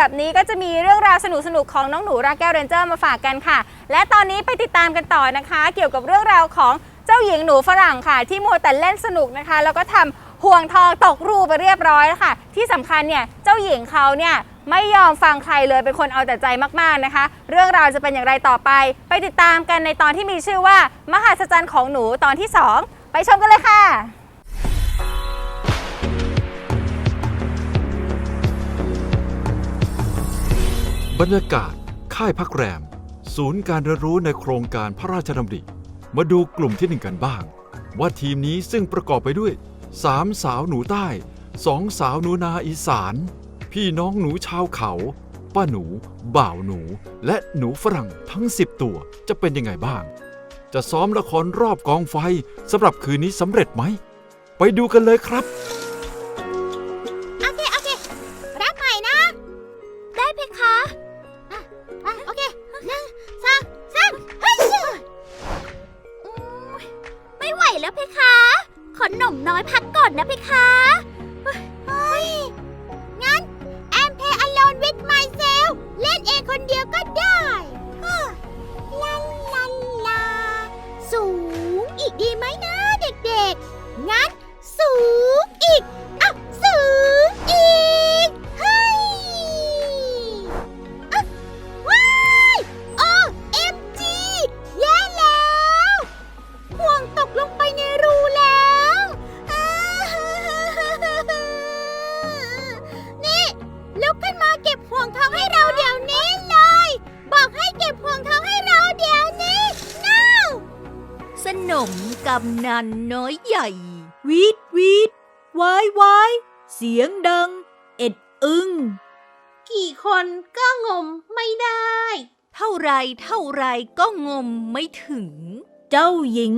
แบบนี้ก็จะมีเรื่องราวสนุกๆของน้องหนูราแก้วเรนเจอร์มาฝากกันค่ะ และตอนนี้ไปติดตามกันต่อนะคะ เกี่ยวกับเรื่องราวของเจ้าหญิงหนูฝรั่งค่ะ ที่มัวแต่เล่นสนุกนะคะ แล้วก็ทำห่วงทองตกรูไปเรียบร้อยแล้วค่ะ ที่สำคัญเนี่ยเจ้าหญิงเขาเนี่ยไม่ยอมฟังใครเลยเป็นคนเอาแต่ใจมากๆนะคะ เรื่องราวจะเป็นอย่างไรต่อไป ไปติดตามกันในตอนที่มีชื่อว่า มหัศจรรย์ของหนูตอนที่สองไปชมกันเลยค่ะ บรรยากาศ ค่ายพักแรม ศูนย์การเรียนรู้ในโครงการพระราชดำริ มาดูกลุ่มที่หนึ่งกันบ้าง ว่าทีมนี้ซึ่งประกอบไปด้วยสามสาวหนูใต้สองสาวหนูนาอีสาน พี่น้องหนูชาวเขา ป้าหนู บ่าวหนู และหนูฝรั่งทั้ง 10 ตัวจะเป็นยังไงบ้าง จะซ้อมละครรอบกองไฟสำหรับคืนนี้สำเร็จไหม ไปดูกันเลยครับ น่อมน้อยพักก่อนนะเพคะ นมกำนันน้อยใหญ่ วีดวีดวายวายเสียงดัง เอ็ดอึง กี่คนก็งมไม่ได้ เท่าไรเท่าไรก็งมไม่ถึง เจ้าหญิง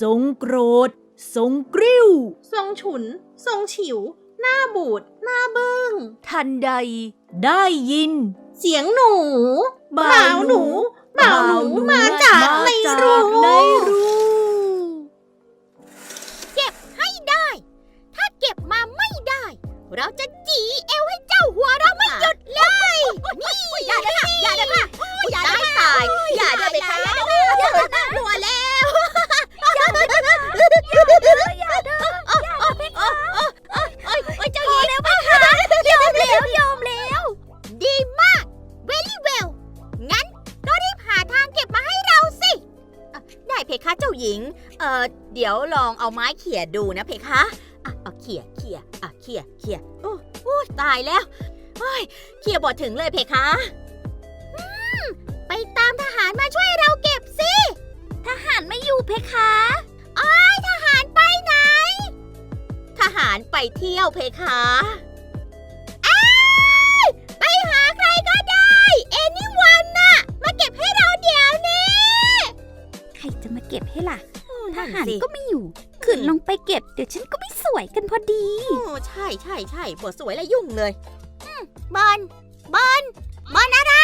ทรงโกรธ ทรงกริ้ว ทรงฉุน ทรงฉิว หน้าบูด หน้าบึ้ง ทันใด ได้ยิน เสียงหนูบ่าวหนูบ่าวหนูมาจากในมารู เราจะจีเอวให้เจ้าหัวเราะไม่หยุดเลย นี่อย่าเด้อค่ะอย่าเด้อค่ะอย่าได้ตายอย่าเด้อไปค่ะอย่าเด้ออย่าเด้อน่ากลัวแล้วอย่าเด้ออย่าเด้ออย่าเด้อโอ้โอ้โอ้โอ้โอ้โอ้เจ้าหญิงแล้วไปค่ะยอมแล้วยอมแล้ว ดีมาก very well งั้นก็รีบหาทางเก็บมาให้เราสิ ได้เพคะเจ้าหญิง เอ่อเดี๋ยวลองเอาไม้เขี่ยดูนะเพคะ อะเอาเขี่ยเขี่ยอะเขี่ยเขี่ยโอ้โอ้ยตายแล้วโอ้ยเขี่ยบอดถึงเลยเพคะอืมไปตามทหารมาช่วยเราเก็บสิ ทหารไม่อยู่เพคะอ้อยทหารไปไหน ทหารไปเที่ยวเพคะอ้ายไปหาใครก็ได้ anyone น่ะ มาเก็บให้เราเดี๋ยวนี้ ใครจะมาเก็บให้ล่ะทนั่นหารสิก็ไม่อยู่ ขืนลงไปเก็บ เดี๋ยวฉันก็ไม่สวยกันพอดี โอ้ใช่ใช่ใช่บทสวยและยุ่งเลยอืมบอลบอลบอลอะไร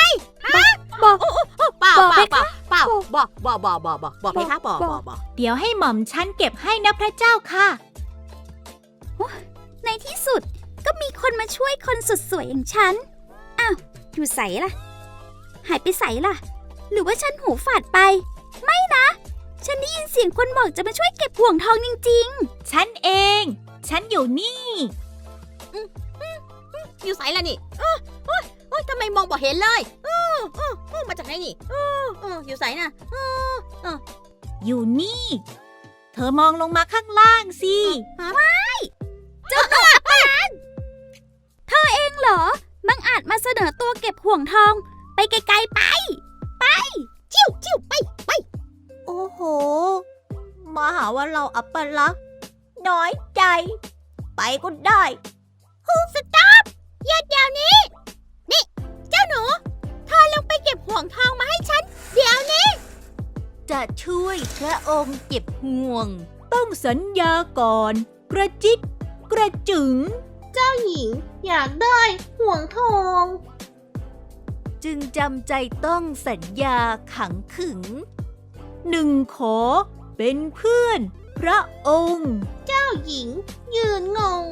ฮะบอกโอ้โอ้โอ้เปล่าบอกเปเพล่าคะเปล่าเปล่าบอกบอกบอกบอกบอกบอกเพคะบอกบอกบอกบอกเดี๋ยวให้หม่อมฉันเก็บให้นะพระเจ้าค่ะ ในที่สุดก็มีคนมาช่วยคนสุดสวยอย่างฉัน อ้าว อยู่ใสล่ะ หายไปใสล่ะ หรือว่าฉันหูฝาดไป ไม่นะ ฉันได้ยินเสียงคนบอกจะมาช่วยเก็บห่วงทองจริงฉันเอง ฉันอยู่นี่ อยู่ใสแล้วนี่เออโอ้ยโอ้ยทำไมมองบอกเห็นเลยเออเออเออมาจากไหนนี่เออเอออยู่ใสนะเออเอออยู่นี่ เธอมองลงมาข้างล่างสิๆเธอเองเหรอมังอาจมาเสนอตัวเก็บห่วงทอง ไปไกลๆไปจิ้วจิ้วไปไป โอ้โห มาหาว่าเราอัปลักษณ์น้อยใจ ไปก็ได้สต็อปหยุดเดี๋ยวนี้ นี่ เจ้าหนูเธอลงไปเก็บห่วงทองมาให้ฉัน เดี๋ยวนี้ จะช่วยพระองค์เก็บห่วง ต้องสัญญาก่อน กระจิตกระจึง เจ้าหญิงอยากได้ห่วงทอง จึงจำใจต้องสัญญาขังขึงหนึ่งขอ เป็นเพื่อน พระองค์ เจ้าหญิง ยืนงง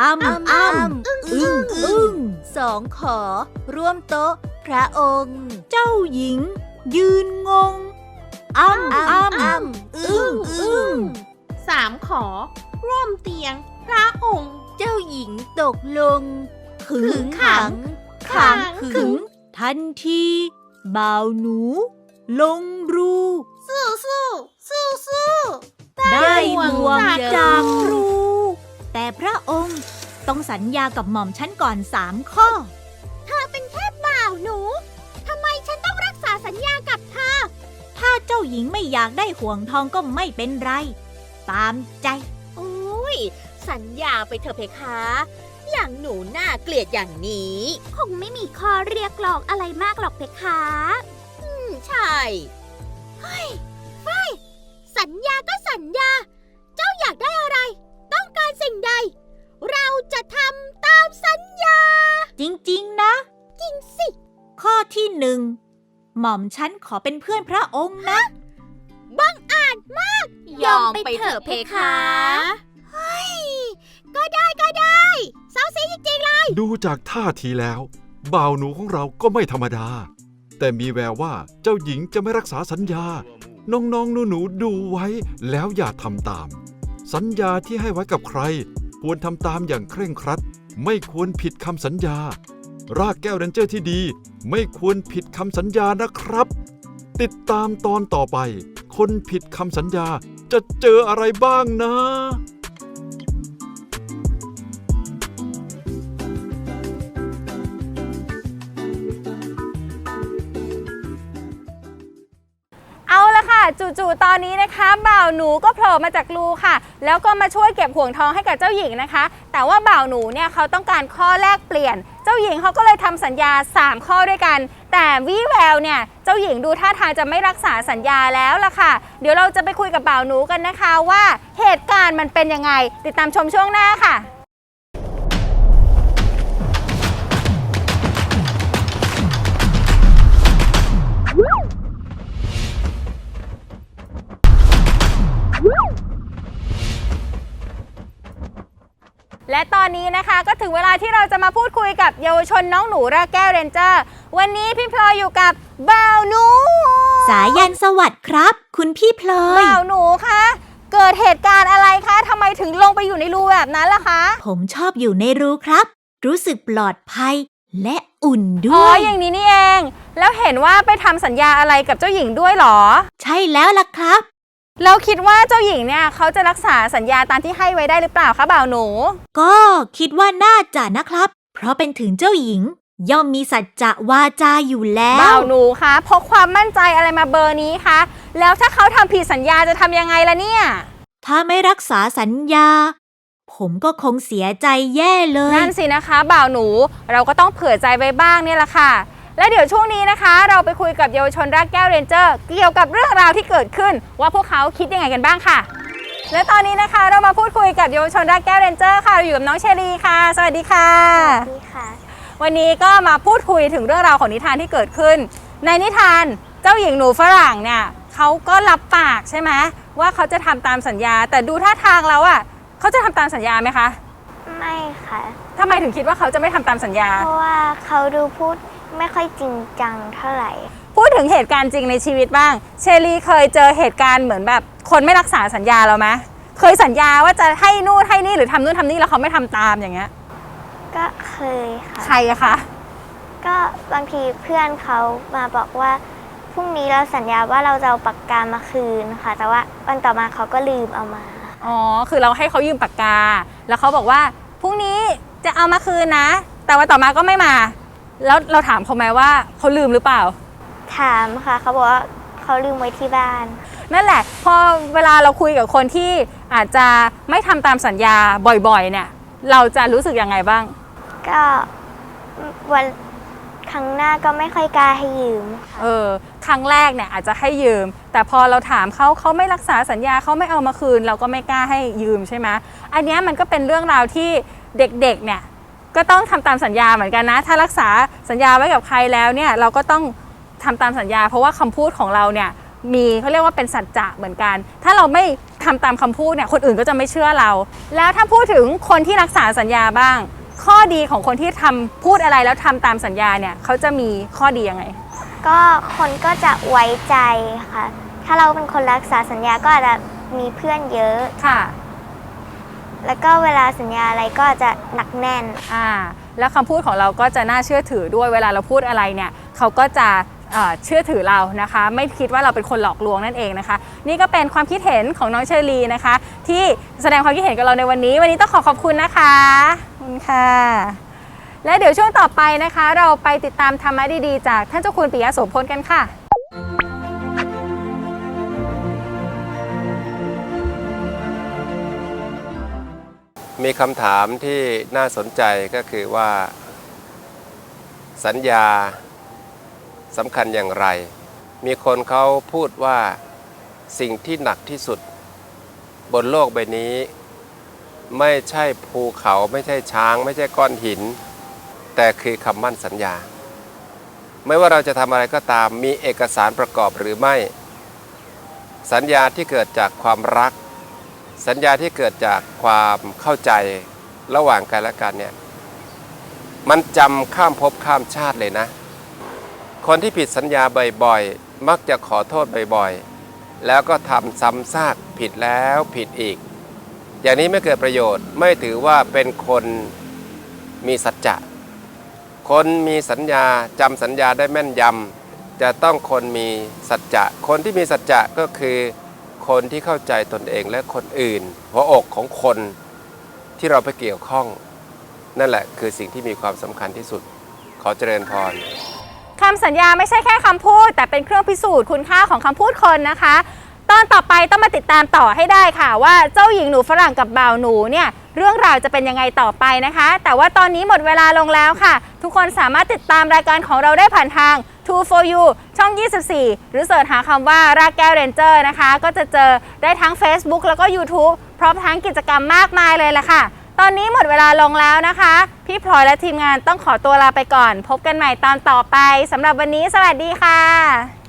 อ้ำอ้ำอึ้งอึ้งสองขอ ร่วมโต๊ะ พระองค์ เจ้าหญิง ยืนงง อ้ำอ้ำอึ้งอึ้งสามขอ ร่วมเตียง พระองค์ เจ้าหญิงตกลง ขึงขัง ขังขึง ทันทีบ่าวหนู ลงรูสู้ สู้สู้สู้ได้ห่วงจากจากคครูรู แต่พระองค์ต้องสัญญากับหม่อมฉันก่อนสามข้อ เธอเป็นแค่บ่าวหนูทำไมฉันต้องรักษาสัญญากับเธอ ถ้าเจ้าหญิงไม่อยากได้ห่วงทองก็ไม่เป็นไร ตามใจ โอ้ย สัญญาไปเถอะเพคะ อย่างหนูน่าเกลียดอย่างนี้ คงไม่มีข้อเรียกร้องอะไรมากหรอกเพคะ อืม ใช่ เฮ้ย ไฟสัญญาก็สัญญา เจ้าอยากได้อะไร ต้องการสิ่งใด เราจะทำตามสัญญา จริงๆนะ จริงสิ ข้อที่หนึ่งหม่อมฉันขอเป็นเพื่อนพระองค์นะยอมไปเถอะเพคะ เฮ้ย ก็ได้ก็ได้เซาซีจริงๆเลย ดูจากท่าทีแล้ว บ่าวหนูของเราก็ไม่ธรรมดา แต่มีแววว่าเจ้าหญิงจะไม่รักษาสัญญา น้องๆหนูๆดูไว้แล้วอย่าทำตาม สัญญาที่ให้ไว้กับใคร ควรทำตามอย่างเคร่งครัด ไม่ควรผิดคำสัญญา รากแก้วเรนเจอร์ที่ดี ไม่ควรผิดคำสัญญานะครับ ติดตามตอนต่อไป คนผิดคำสัญญาจะเจออะไรบ้างนะเอาละค่ะ จู่ๆตอนนี้นะคะ บ่าวหนูก็โผล่มาจากรูค่ะ แล้วก็มาช่วยเก็บห่วงทองให้กับเจ้าหญิงนะคะ แต่ว่าบ่าวหนูเนี่ยเขาต้องการข้อแลกเปลี่ยน เจ้าหญิงเขาก็เลยทำสัญญา 3 ข้อด้วยกัน แต่วิแววเนี่ยเจ้าหญิงดูท่าทางจะไม่รักษาสัญญาแล้วล่ะค่ะ เดี๋ยวเราจะไปคุยกับบ่าวหนูกันนะคะว่าเหตุการณ์มันเป็นยังไง ติดตามชมช่วงหน้าค่ะ และตอนนี้นะคะก็ถึงเวลาที่เราจะมาพูดคุยกับเยาวชนน้องหนูราแก้วเรนเจอร์ วันนี้พี่พลอยอยู่กับบ่าวหนู สายันสวัสดิ์ครับ คุณพี่พลอย บ่าวหนูคะเกิดเหตุการณ์อะไรคะทำไมถึงลงไปอยู่ในรูแบบนั้นล่ะคะผมชอบอยู่ในรูครับ รู้สึกปลอดภัยและอุ่นอ๋ด้อวย อย่างนี้นี่เอง แล้วเห็นว่าไปทำสัญญาอะไรกับเจ้าหญิงด้วยเหรอ ใช่แล้วล่ะครับ แล้วคิดว่าเจ้าหญิงเนี่ยเขาจะรักษาสัญญาตามที่ให้ไว้ได้หรือเปล่าคะบ่าวหนู ก็คิดว่าน่าจะนะครับ เพราะเป็นถึงเจ้าหญิง ย่อมมีสัจจะวาจาอยู่แล้บ่าววหนูคะพกความมั่นใจอะไรมาเบอร์นี้คะแล้วถ้าเขาทำผิดสัญญาจะทำยังไงล่ะเนี่ย ถ้าไม่รักษาสัญญา ผมก็คงเสียใจแย่เลย นั่นสินะคะ บ่าวหนูเราก็ต้องเผื่อใจไว้บ้างเนี่ยแหละค่ะ และเดี๋ยวช่วงนี้นะคะ เราไปคุยกับเยาวชนรักแก้วเรนเจอร์ เกี่ยวกับเรื่องราวที่เกิดขึ้น ว่าพวกเขาคิดยังไงกันบ้างค่ะ และตอนนี้นะคะเรามาพูดคุยกับเยาวชนรักแก้วเรนเจอร์ค่ะเราอยู่กับน้องเชลีค่ะ สวัสดีค่ะนี่ค่ะ วันนี้ก็มาพูดคุยถึงเรื่องราวของนิทานที่เกิดขึ้น ในนิทานเจ้าหญิงหนูฝรั่งเนี่ยเขาก็รับปากใช่ไหมว่าเขาจะทำตามสัญญา แต่ดูท่าทางแล้วอะเขาจะทำตามสัญญาไหมคะ ไม่ค่ะทำไมถึงคิดว่าเขาจะไม่ทำตามสัญญา เพราะว่าเขาดูพูด ไม่ค่อยจริงจังเท่าไหร่ พูดถึงเหตุการณ์จริงในชีวิตบ้าง เชลีเคยเจอเหตุการณ์เหมือนแบบ คนไม่รักษาสัญญาเราไหมเคยสัญญาว่าจะให้นู่นให้นี่หรือทำนู่นทำนี่แล้วเขาไม่ทำตามอย่างเงี้ย ก็เคยค่ะใครอะคะ ก็บางทีเพื่อนเขามาบอกว่าพรุ่งนี้เราสัญญาว่าเราจะเอาปากกามาคืนค่ะ แต่ว่าวันต่อมาเขาก็ลืมเอามา อ๋อ คือเราให้เขายืมปากกา แล้วเขาบอกว่าพรุ่งนี้จะเอามาคืนนะ แต่วันต่อมาก็ไม่มา แล้วเราถามเขาไหมว่าเขาลืมหรือเปล่า ถามค่ะเขาบอกว่าเขาลืมไว้ที่บ้าน นั่นแหละ พอเวลาเราคุยกับคนที่อาจจะไม่ทำตามสัญญาบ่อยๆ เนี่ย เราจะรู้สึกยังไงบ้าง ก็วันครั้งหน้าก็ไม่ค่อยกล้าให้ยืมค่ะเออครั้งแรกเนี่ยอาจจะให้ยืม แต่พอเราถามเขาเขาไม่รักษาสัญญาเขาไม่เอามาคืน เราก็ไม่กล้าให้ยืมใช่ไหมอันเนี้ยมันก็เป็นเรื่องราวที่เด็กๆเนี่ย ก็ต้องทำตามสัญญาเหมือนกันนะ ถ้ารักษาสัญญาไว้กับใครแล้วเนี่ยเราก็ต้องทำตามสัญญา เพราะว่าคำพูดของเราเนี่ยมีเขาเรียกว่าเป็นสัจจะเหมือนกัน ถ้าเราไม่ททำตามคำพูดเนี่ยคนอื่นก็จะไม่เชื่อเรา แล้วถ้าพูดถึงคนที่รักษาสัญญาบ้าง ข้อดีของคนที่ทำพูดอะไรแล้วทำตามสัญญาเนี่ยเขาจะมีข้อดียังไง ก็คนก็จะไว้ใจค่ะ ถ้าเราเป็นคนรักษาสัญญาก็อาจจะมีเพื่อนเยอะค่ะ แล้วก็เวลาสัญญาอะไรก็จะหนักแน่น อ่าแล้วคำพูดของเราก็จะน่าเชื่อถือด้วยเวลาเราพูดอะไรเนี่ยเขาก็จะเอ่อเชื่อถือเรานะคะ ไม่คิดว่าเราเป็นคนหลอกลวงนั่นเองนะคะ นี่ก็เป็นความคิดเห็นของน้องเชอรีนะคะ ที่แสดงความคิดเห็นกับเราในวันนี้ วันนี้ต้องขอขอบคุณนะคะขอบคุณค่ะ และเดี๋ยวช่วงต่อไปนะคะ เราไปติดตามธรรมะดีๆ จากท่านเจ้าคุณปิยะโสพลกันค่ะ มีคำถามที่น่าสนใจก็คือว่า สัญญาสำคัญอย่างไร มีคนเขาพูดว่าสิ่งที่หนักที่สุด บนโลกใบนี้ ไม่ใช่ภูเขาไม่ใช่ช้าง ไม่ใช่ก้อนหิน แต่คือคำมั่นสัญญา ไม่ว่าเราจะทำอะไรก็ตามมีเอกสารประกอบหรือไม่ สัญญาที่เกิดจากความรัก สัญญาที่เกิดจากความเข้าใจระหว่างกันและกันเนี่ยมันจำข้ามภพข้ามชาติเลยนะ คนที่ผิดสัญญาบ่อยๆ มักจะขอโทษบ่อยๆ แล้วก็ทำซ้ำซากผิดแล้วผิดอีก อย่างนี้ไม่เกิดประโยชน์ไม่ถือว่าเป็นคนมีสัจจะ คนมีสัญญาจำสัญญาได้แม่นยำจะต้องคนมีสัจจะ คนที่มีสัจจะก็คือ คนที่เข้าใจตนเองและคนอื่น หัวอกของคนที่เราไปเกี่ยวข้อง นั่นแหละคือสิ่งที่มีความสำคัญที่สุด ขอเจริญพรคำสัญญาไม่ใช่แค่คำพูด แต่เป็นเครื่องพิสูจน์คุณค่าของคำพูดคนนะคะ ตอนต่อไปต้องมาติดตามต่อให้ได้ค่ะ ว่าเจ้าหญิงหนูฝรั่งกับบ่าวหนูเนี่ยเรื่องราวจะเป็นยังไงต่อไปนะคะ แต่ว่าตอนนี้หมดเวลาลงแล้วค่ะ ทุกคนสามารถติดตามรายการของเราได้ผ่านทาง Two for You ช่อง 24 หรือเสิร์ชหาคำว่ารากแก้วเรนเจอร์นะคะ ก็จะเจอได้ทั้ง Facebook แล้วก็ YouTube พร้อมทั้งกิจกรรมมากมายเลยล่ะค่ะ ตอนนี้หมดเวลาลงแล้วนะคะ พี่พลอยและทีมงานต้องขอตัวลาไปก่อน พบกันใหม่ตอนต่อไปสำหรับวันนี้ สวัสดีค่ะ